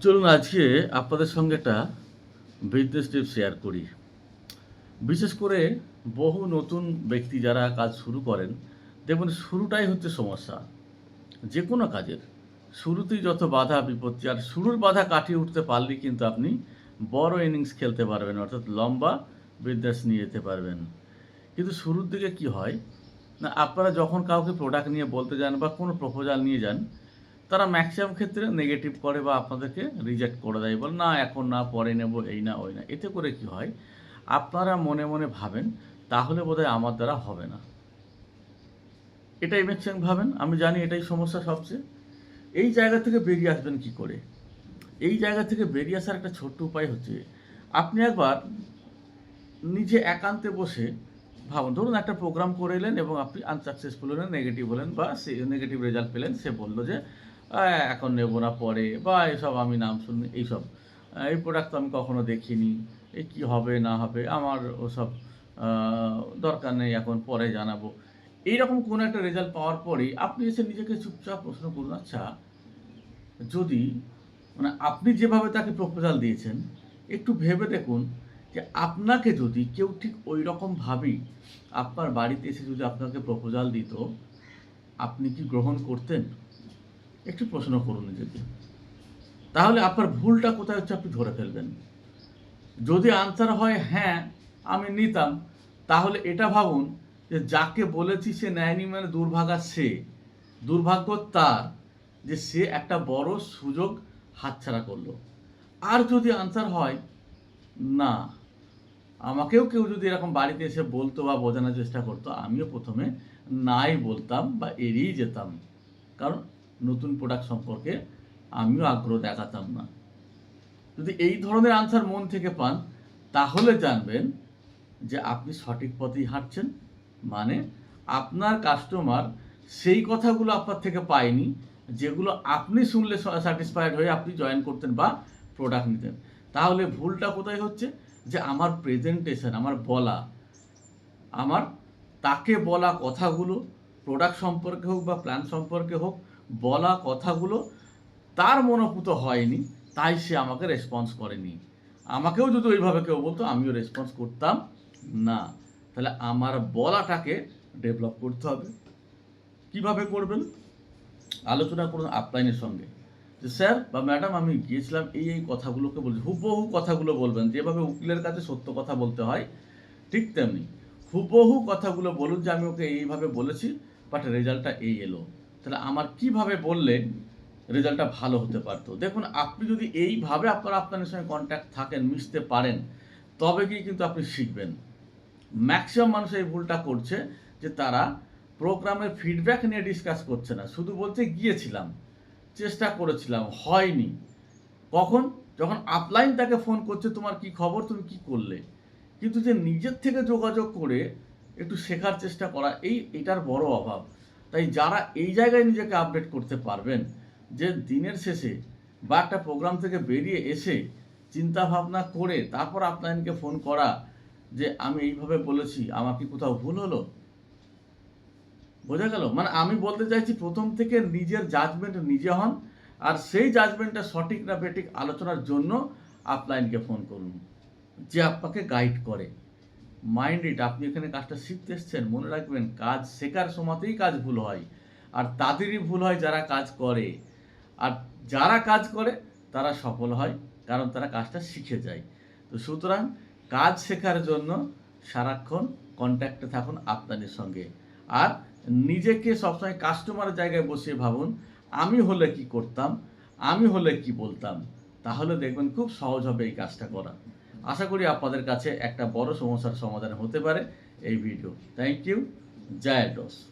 চলুন আজকে আপনাদের সঙ্গে একটা বিজনেস টিপ শেয়ার করি। বিশেষ করে বহু নতুন ব্যক্তি যারা কাজ শুরু করেন দেখবেন শুরুটাই হচ্ছে সমস্যা। যে কোনো কাজের। শুরুতেই যত বাধা, বিপত্তি, আর শুরুর বাধা কাটিয়ে উঠতে পারলেই কিন্তু আপনি বড় ইনিংস খেলতে পারবেন, অর্থাৎ লম্বা বিজনেস নিয়ে যেতে পারবেন। কিন্তু শুরুর দিকে কি হয়? না, আপনারা যখন কাউকে প্রোডাক্ট নিয়ে বলতে যান বা কোনো প্রপোজাল নিয়ে যান তারা ম্যাক্সিমাম ক্ষেত্রে নেগেটিভ করে বা আপনাদেরকে রিজেক্ট করে দেয়। বলে না এখন না পরে নেব এই না ওই না। এতে করে কি হয়? আপনারা মনে মনে ভাবেন তাহলে বোধহয় আমার দ্বারা হবে না। এটাই ম্যাক্সিমাম ভাবেন? আমি জানি এটাই সমস্যা সবচেয়ে। এই জায়গা থেকে বেরিয়ে আসবেন কি করে? এই জায়গা থেকে বেরিয়ে আসার একটা ছোট্ট উপায় হচ্ছে আপনি একবার নিজে একান্তে বসে ভাবুন। ধরুন একটা প্রোগ্রাম করে এলেন এবং আপনি আনসাকসেসফুল হলেন নেগেটিভ হলেন বা সে নেগেটিভ রেজাল্ট পেলেন সে বলল যে "আহ, এখন নেব না পরে, বা এসব আমি নাম শুনি, এইসব। এই প্রোডাক্ট তো আমি কখনো দেখিনি, এই কী হবে, না হবে, আমার ওসব দরকার নেই, এখন পরে জানাব। এইরকম কোনো একটা রেজাল্ট পাওয়ার পরেই আপনি এসে নিজেকে চুপচাপ প্রশ্ন করুন আচ্ছা যদি মানে আপনি যেভাবে তাকে প্রপোজাল দিয়েছেন, একটু ভেবে দেখুন যে আপনাকে যদি কেউ ঠিক ওই রকমভাবেই আপনার বাড়িতে এসে যদি আপনাকে প্রপোজাল দিত, আপনি কি গ্রহণ করতেন? একটু প্রশ্ন করুন নিজেকে। তাহলে আপনার ভুলটা কোথায় হচ্ছে আপনি ধরে ফেলবেন। যদি আনসার হয় হ্যাঁ আমি নিতাম। তাহলে এটা ভাবুন যে যাকে বলেছি সে নেয়নি মানে দুর্ভাগা সে। দুর্ভাগ্য তার যে সে একটা বড় সুযোগ হাতছাড়া করল। আর যদি আনসার হয়, না, আমাকেও কেউ যদি এরকম বাড়িতে এসে বলতো বা বোঝানোর চেষ্টা করতো, আমিও প্রথমে নাই বলতাম বা এড়িয়ে যেতাম। কারণ নতুন প্রোডাক্ট সম্পর্কে আমিও আগ্রহ দেখাতাম না। যদি এই ধরনের আনসার মন থেকে পান, তাহলে জানবেন যে আপনি সঠিক পথেই হাঁটছেন মানে আপনার কাস্টমার সেই কথাগুলো আপনার থেকে পায়নি, যেগুলো আপনি শুনলে স্যাটিসফাইড হয়ে আপনি জয়েন করতেন বা প্রোডাক্ট নিতেন। তাহলে ভুলটা কোথায় হচ্ছে? যে আমার প্রেজেন্টেশন আমার বলা, আমার তাকে বলা কথাগুলো প্রোডাক্ট সম্পর্কে হোক বা প্ল্যান সম্পর্কে হোক বলা কথাগুলো তার মনোপুত হয়নি, তাই সে আমাকে রেসপন্স করেনি। আমাকেও যদি ওইভাবে কেউ বলতো, আমিও রেসপন্স করতাম না। তাহলে আমার বলাটাকে ডেভেলপ করতে হবে। কীভাবে করবেন? আলোচনা করুন আপলাইনের সঙ্গে। যে স্যার বা ম্যাডাম, আমি গিয়েছিলাম এই এই কথাগুলোকে বলছি হুবহু কথাগুলো বলবেন, যেভাবে উকিলের কাছে সত্য কথা বলতে হয়, ঠিক তেমনি। হুবহু কথাগুলো বলুন যে, আমি ওকে এইভাবে বলেছি বাট রেজাল্টটা এই এলো। তাহলে আমার কীভাবে বললে রেজাল্টটা ভালো হতে পারতো? দেখুন, আপনি যদি এইভাবে আপনার আপনার সঙ্গে কন্ট্যাক্ট থাকেন, মিশতে পারেন, তবে গিয়ে কিন্তু আপনি শিখবেন। ম্যাক্সিমাম মানুষ এই ভুলটা করছে যে তারা প্রোগ্রামের ফিডব্যাক নিয়ে ডিসকাস করছে না। শুধু বলছে, গিয়েছিলাম, চেষ্টা করেছিলাম, হয়নি। কখন? যখন আপলাইন তাকে ফোন করছে, তোমার কি খবর? তুমি কি করলে? কিন্তু যে নিজের থেকে যোগাযোগ করে একটু শেখার চেষ্টা করা, এই এটার বড় অভাব। তাই যারা এই জায়গায় নিজেকে আপডেট করতে পারবেন, যে দিনের শেষে বা একটা প্রোগ্রাম থেকে বেরিয়ে এসে চিন্তা ভাবনা করে তারপর আপলাইনকে ফোন করা যে আমি এইভাবে বলেছি, আমার কি কোথাও ভুল হলো? বোঝা গেল? মানে আমি বলতে চাইছি প্রথম থেকে নিজের জাজমেন্ট নিজে হন, আর সেই জাজমেন্টটা সঠিক না বেঠিক আলোচনার জন্য আপলাইনকে ফোন করুন, যে আপনাকে গাইড করে। মাইন্ড ইট আপনি এখানে কাজটা শিখতে এসছেন, মনে রাখবেন, কাজ শেখার সময়তেই কাজ ভুল হয়। আর তাদেরই ভুল হয় যারা কাজ করে। আর যারা কাজ করে, তারা সফল হয়, কারণ তারা কাজটা শিখে যায়। তো সুতরাং, কাজ শেখার জন্য সারাক্ষণ কন্ট্যাক্টে থাকুন আপনাদের সঙ্গে। আর নিজেকে সবসময় কাস্টমারের জায়গায় বসিয়ে ভাবুন, আমি হলে কি করতাম, আমি হলে কি বলতাম, তাহলে দেখবেন খুব সহজ হবে এই কাজটা করা। আশা করি আপনাদের কাছে একটা বড় সমস্যার সমাধান হতে পারে এই ভিডিও। থ্যাংক ইউ জয় ডস